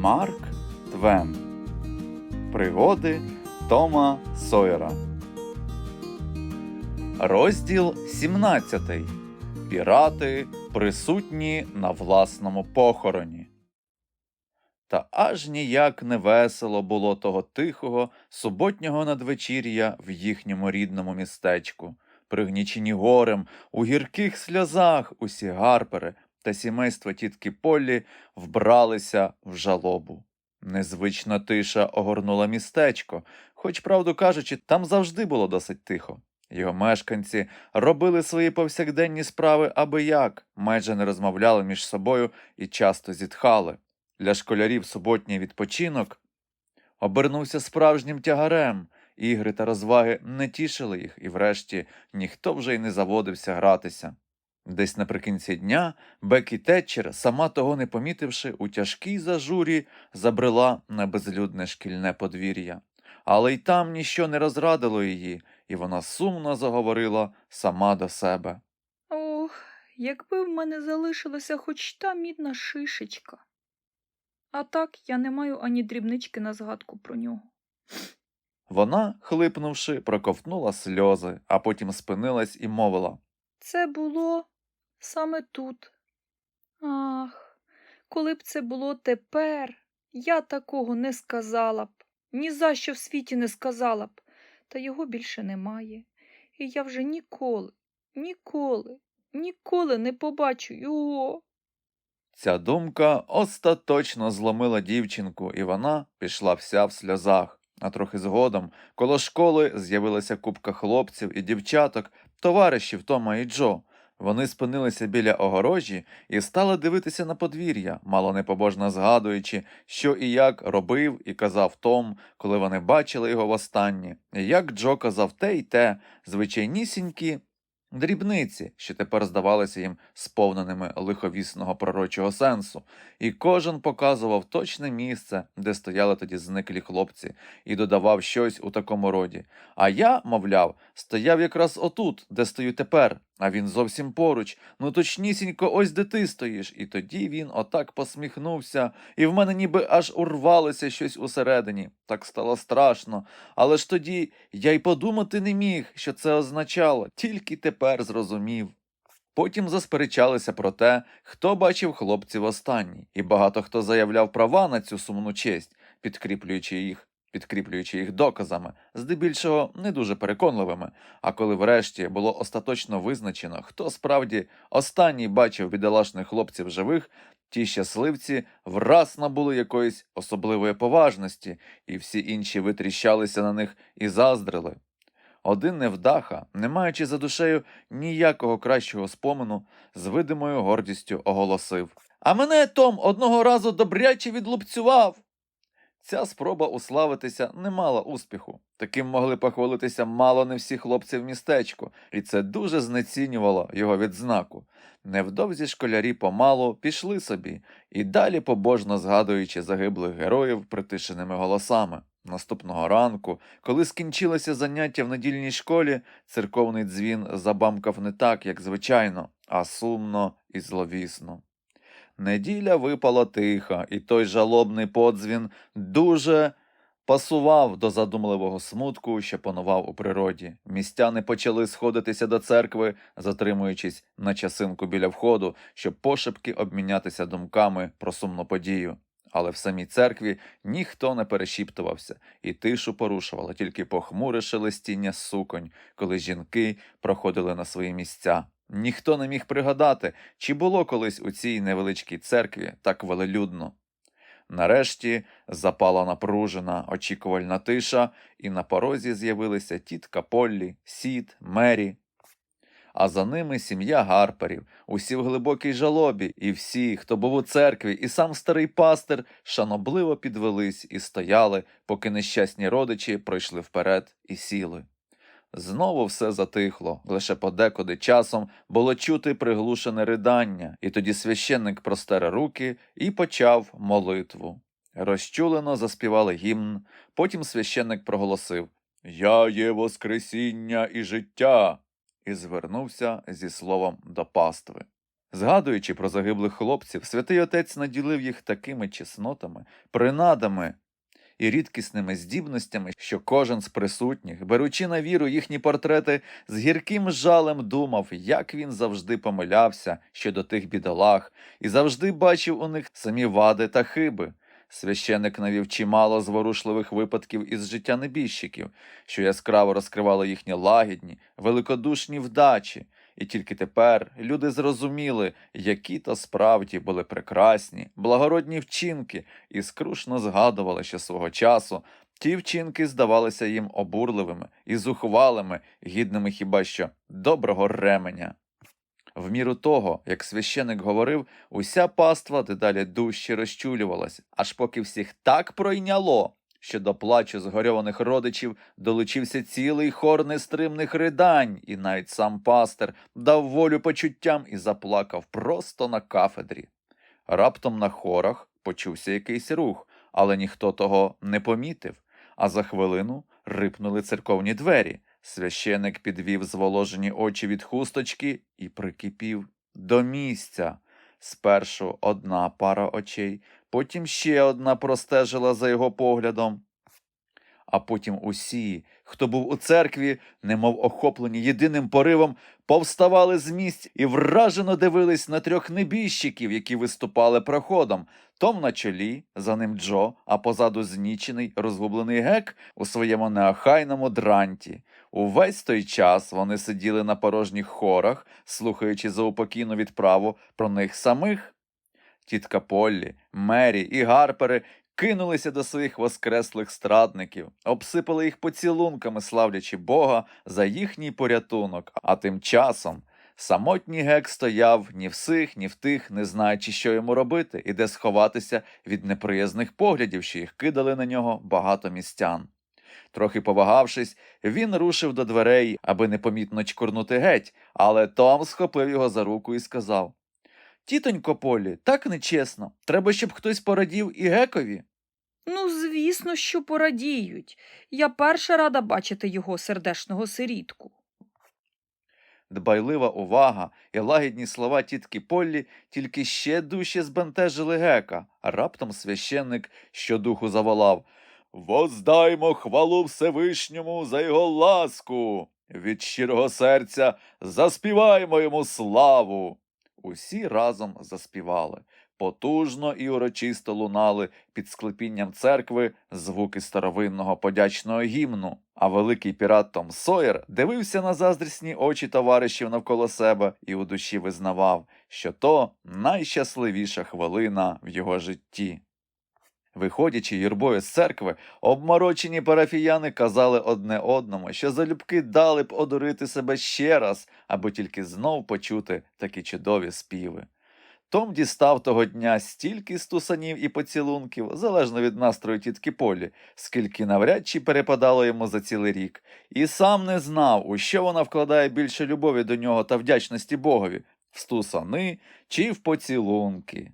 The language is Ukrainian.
Марк Твен Пригоди Тома Сойера. Розділ 17. Пірати присутні на власному похороні. Та аж ніяк не весело було того тихого суботнього надвечір'я в їхньому рідному містечку. Пригнічені горем, у гірких сльозах усі гарпери та сімейство тітки Поллі вбралися в жалобу. Незвична тиша огорнула містечко, хоч, правду кажучи, там завжди було досить тихо. Його мешканці робили свої повсякденні справи аби як, майже не розмовляли між собою і часто зітхали. Для школярів суботній відпочинок обернувся справжнім тягарем. Ігри та розваги не тішили їх, і врешті ніхто вже й не заводився гратися. Десь наприкінці дня Бекі Тетчер, сама того не помітивши, у тяжкій зажурі забрела на безлюдне шкільне подвір'я. Але й там ніщо не розрадило її, і вона сумно заговорила сама до себе. Ох, якби в мене залишилася хоч та мідна шишечка. А так я не маю ані дрібнички на згадку про нього. Вона, хлипнувши, проковтнула сльози, а потім спинилась і мовила. Це було саме тут. Ах, коли б це було тепер, я такого не сказала б, ні за що в світі не сказала б, та його більше немає. І я вже ніколи, ніколи, ніколи не побачу його. Ця думка остаточно зломила дівчинку, і вона пішла вся в сльозах. А трохи згодом коло школи з'явилася купка хлопців і дівчаток, товаришів Тома і Джо. Вони спинилися біля огорожі і стали дивитися на подвір'я, мало непобожно згадуючи, що і як робив і казав Том, коли вони бачили його востаннє, і як Джо казав те й те, звичайнісінькі дрібниці, що тепер здавалися їм сповненими лиховісного пророчого сенсу, і кожен показував точне місце, де стояли тоді зниклі хлопці, і додавав щось у такому роді. А я, мовляв, стояв якраз отут, де стою тепер, а він зовсім поруч, ну точнісінько ось де ти стоїш. І тоді він отак посміхнувся, і в мене ніби аж урвалося щось усередині. Так стало страшно. Але ж тоді я й подумати не міг, що це означало, тільки тепер зрозумів. Потім засперечалися про те, хто бачив хлопців останній, і багато хто заявляв права на цю сумну честь, підкріплюючи їх, підкріплюючи їх доказами, здебільшого не дуже переконливими. А коли врешті було остаточно визначено, хто справді останній бачив бідолашних хлопців живих, ті щасливці враз набули якоїсь особливої поважності, і всі інші витріщалися на них і заздрили. Один невдаха, не маючи за душею ніякого кращого спомену, з видимою гордістю оголосив А мене Том одного разу добряче відлупцював. Ця спроба уславитися не мала успіху. Таким могли похвалитися мало не всі хлопці в містечку, і це дуже знецінювало його відзнаку. Невдовзі школярі помалу пішли собі і далі побожно згадуючи загиблих героїв притишеними голосами. Наступного ранку, коли скінчилося заняття в недільній школі, церковний дзвін забамкав не так, як звичайно, а сумно і зловісно. Неділя випала тиха, і той жалобний подзвін дуже пасував до задумливого смутку, що панував у природі. Містяни почали сходитися до церкви, затримуючись на часинку біля входу, щоб пошепки обмінятися думками про сумну подію. Але в самій церкві ніхто не перешіптувався, і тишу порушувало тільки похмуре шелестіння суконь, коли жінки проходили на свої місця. Ніхто не міг пригадати, чи було колись у цій невеличкій церкві так велелюдно. Нарешті запала напружена, очікувальна тиша, і на порозі з'явилися тітка Поллі, Сід, Мері. А за ними сім'я Гарперів, усі в глибокій жалобі, і всі, хто був у церкві, і сам старий пастир шанобливо підвелись і стояли, поки нещасні родичі пройшли вперед і сіли. Знову все затихло, лише подекуди часом було чути приглушене ридання, і тоді священник простер руки і почав молитву. Розчулено заспівали гімн, потім священник проголосив Я є Воскресіння і життя, і звернувся зі словом до пастви. Згадуючи про загиблих хлопців, святий отець наділив їх такими чеснотами, принадами і рідкісними здібностями, що кожен з присутніх, беручи на віру їхні портрети, з гірким жалем думав, як він завжди помилявся щодо тих бідолах, і завжди бачив у них самі вади та хиби. Священик навів чимало зворушливих випадків із життя небіжчиків, що яскраво розкривали їхні лагідні, великодушні вдачі, і тільки тепер люди зрозуміли, які то справді були прекрасні, благородні вчинки, і скрушно згадували, що свого часу ті вчинки здавалися їм обурливими і зухвалими, гідними хіба що доброго ременя. В міру того, як священик говорив, уся паства дедалі дужче розчулювалась, аж поки всіх так пройняло, що до плачу згорьованих родичів долучився цілий хор нестримних ридань, і навіть сам пастир дав волю почуттям і заплакав просто на кафедрі. Раптом на хорах почувся якийсь рух, але ніхто того не помітив, а за хвилину рипнули церковні двері. Священик підвів зволожені очі від хусточки і прикипів до місця. Спершу одна пара очей, потім ще одна простежила за його поглядом. А потім усі, хто був у церкві, немов охоплені єдиним поривом, повставали з місць і вражено дивились на трьох небіжчиків, які виступали проходом. Том на чолі, за ним Джо, а позаду знічений, розгублений гек у своєму неохайному дранті. Увесь той час вони сиділи на порожніх хорах, слухаючи заупокійну відправу про них самих. Тітка Поллі, Мері і Гарпери кинулися до своїх воскреслих страдників, обсипали їх поцілунками, славлячи Бога за їхній порятунок. А тим часом самотній гек стояв ні в сих, ні в тих, не знаючи, що йому робити, і де сховатися від неприязних поглядів, що їх кидали на нього багато містян. Трохи повагавшись, він рушив до дверей, аби непомітно чкурнути геть, але Том схопив його за руку і сказав Тітонько Полі, так нечесно. Треба, щоб хтось порадів і гекові. Ну, звісно, що порадіють. Я перша рада бачити його сердешного сирітку. Дбайлива увага і лагідні слова тітки Поллі тільки ще дужче збентежили гека, а раптом священник щодуху заволав Воздаймо хвалу Всевишньому за його ласку. Від щирого серця заспіваймо йому славу. Усі разом заспівали. Потужно і урочисто лунали під склепінням церкви звуки старовинного подячного гімну, а великий пірат Том Сойер дивився на заздрісні очі товаришів навколо себе і у душі визнавав, що то найщасливіша хвилина в його житті. Виходячи юрбою з церкви, обморочені парафіяни казали одне одному, що залюбки дали б одурити себе ще раз, аби тільки знов почути такі чудові співи. Том дістав того дня стільки стусанів і поцілунків, залежно від настрою тітки Полі, скільки навряд чи перепадало йому за цілий рік, і сам не знав, у що вона вкладає більше любові до нього та вдячності Богові в стусани чи в поцілунки.